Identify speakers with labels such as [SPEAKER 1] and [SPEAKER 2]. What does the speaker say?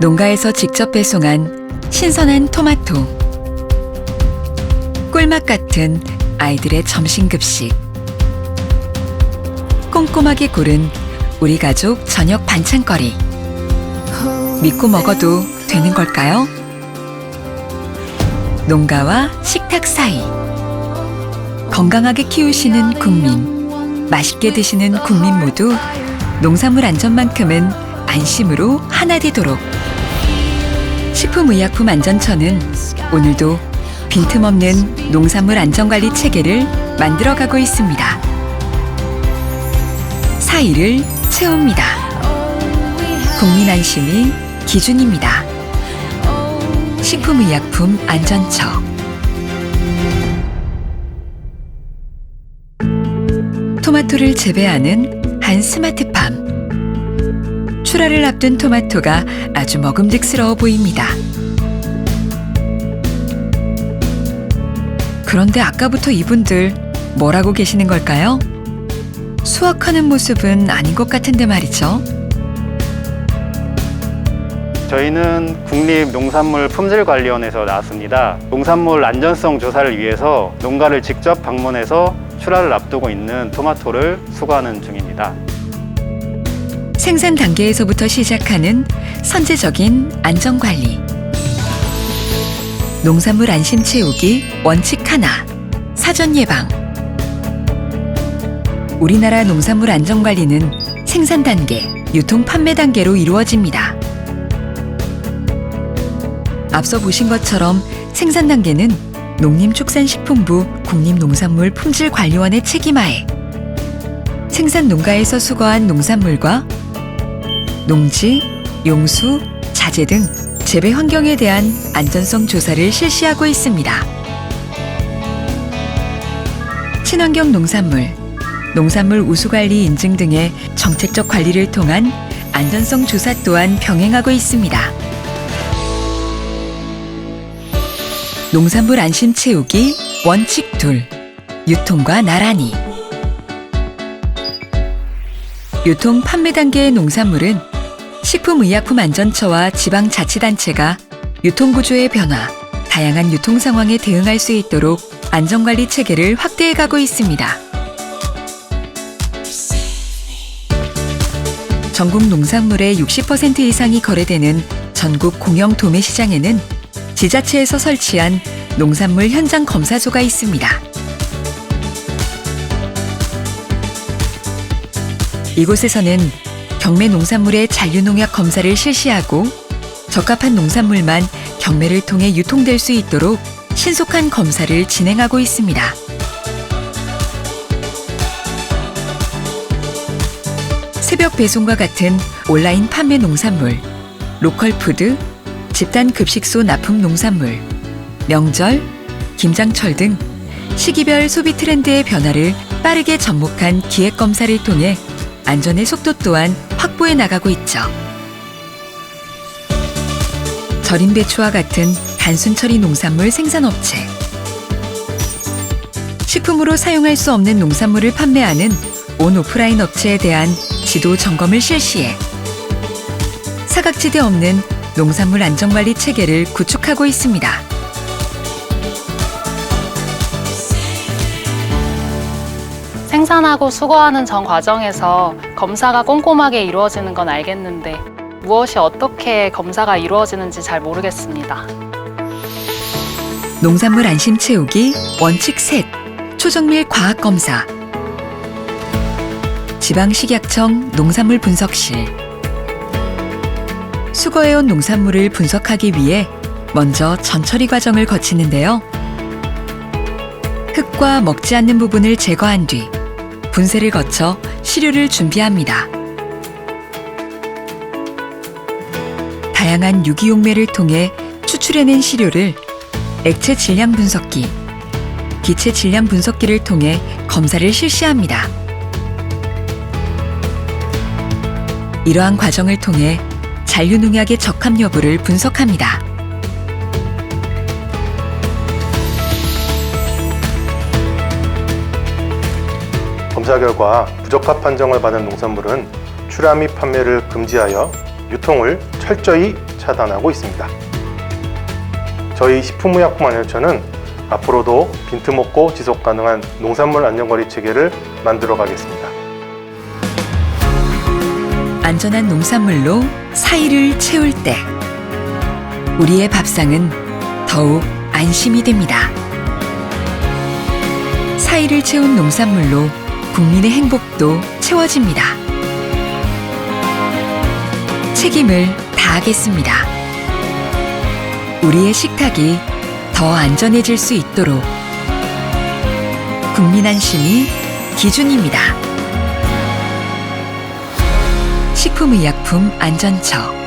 [SPEAKER 1] 농가에서 직접 배송한 신선한 토마토. 꿀맛 같은 아이들의 점심 급식. 꼼꼼하게 고른 우리 가족 저녁 반찬거리. 믿고 먹어도 되는 걸까요? 농가와 식탁 사이. 건강하게 키우시는 국민, 맛있게 드시는 국민 모두 농산물 안전만큼은 안심으로 하나 되도록. 식품의약품 안전처는 오늘도 빈틈없는 농산물 안전관리 체계를 만들어가고 있습니다. 사이를 채웁니다. 국민 안심이 기준입니다. 식품의약품 안전처. 토마토를 재배하는 한 스마트팜. 출하를 앞둔 토마토가 아주 먹음직스러워 보입니다. 그런데 아까부터 이분들 뭐라고 계시는 걸까요? 수확하는 모습은 아닌 것 같은데 말이죠.
[SPEAKER 2] 저희는 국립농산물품질관리원에서 나왔습니다. 농산물 안전성 조사를 위해서 농가를 직접 방문해서 출하를 앞두고 있는 토마토를 수거하는 중입니다.
[SPEAKER 1] 생산 단계에서부터 시작하는 선제적인 안전관리. 농산물 안심 채우기 원칙 하나. 사전 예방. 우리나라 농산물 안전관리는 생산 단계, 유통 판매 단계로 이루어집니다. 앞서 보신 것처럼 생산 단계는 농림축산식품부 국립농산물품질관리원의 책임하에 생산 농가에서 수거한 농산물과 농지, 용수, 자재 등 재배 환경에 대한 안전성 조사를 실시하고 있습니다. 친환경 농산물, 농산물 우수관리 인증 등의 정책적 관리를 통한 안전성 조사 또한 병행하고 있습니다. 농산물 안심 채우기 원칙 둘 유통과 나란히 유통 판매 단계의 농산물은 식품의약품안전처와 지방자치단체가 유통구조의 변화, 다양한 유통 상황에 대응할 수 있도록 안전관리 체계를 확대해 가고 있습니다. 전국 농산물의 60% 이상이 거래되는 전국 공영 도매 시장에는 지자체에서 설치한 농산물 현장 검사소가 있습니다. 이곳에서는 경매 농산물의 잔류농약 검사를 실시하고 적합한 농산물만 경매를 통해 유통될 수 있도록 신속한 검사를 진행하고 있습니다. 새벽 배송과 같은 온라인 판매 농산물, 로컬 푸드, 집단 급식소 납품 농산물, 명절, 김장철 등 시기별 소비 트렌드의 변화를 빠르게 접목한 기획 검사를 통해 안전의 속도 또한 확보해 나가고 있죠. 절임 배추와 같은 단순 처리 농산물 생산 업체. 식품으로 사용할 수 없는 농산물을 판매하는 온 오프라인 업체에 대한 지도 점검을 실시해 사각지대 없는 농산물 안전관리 체계를 구축하고 있습니다.
[SPEAKER 3] 생산하고 수거하는 전 과정에서 검사가 꼼꼼하게 이루어지는 건 알겠는데 무엇이 어떻게 검사가 이루어지는지 잘 모르겠습니다.
[SPEAKER 1] 농산물 안심 채우기 원칙 셋 초정밀 과학 검사 지방식약청 농산물 분석실 수거해온 농산물을 분석하기 위해 먼저 전처리 과정을 거치는데요. 흙과 먹지 않는 부분을 제거한 뒤 분쇄를 거쳐 시료를 준비합니다. 다양한 유기용매를 통해 추출해낸 시료를 액체 질량 분석기, 기체 질량 분석기를 통해 검사를 실시합니다. 이러한 과정을 통해 잔류농약의 적합 여부를 분석합니다.
[SPEAKER 4] 검사 결과 부적합 판정을 받은 농산물은 출하 및 판매를 금지하여 유통을 철저히 차단하고 있습니다. 저희 식품의약품안전처는 앞으로도 빈틈없고 지속 가능한 농산물 안전거리 체계를 만들어 가겠습니다.
[SPEAKER 1] 안전한 농산물로 사이를 채울 때 우리의 밥상은 더욱 안심이 됩니다. 사이를 채운 농산물로 국민의 행복도 채워집니다. 책임을 다하겠습니다. 우리의 식탁이 더 안전해질 수 있도록 국민 안심이 기준입니다. 식품의약품 안전처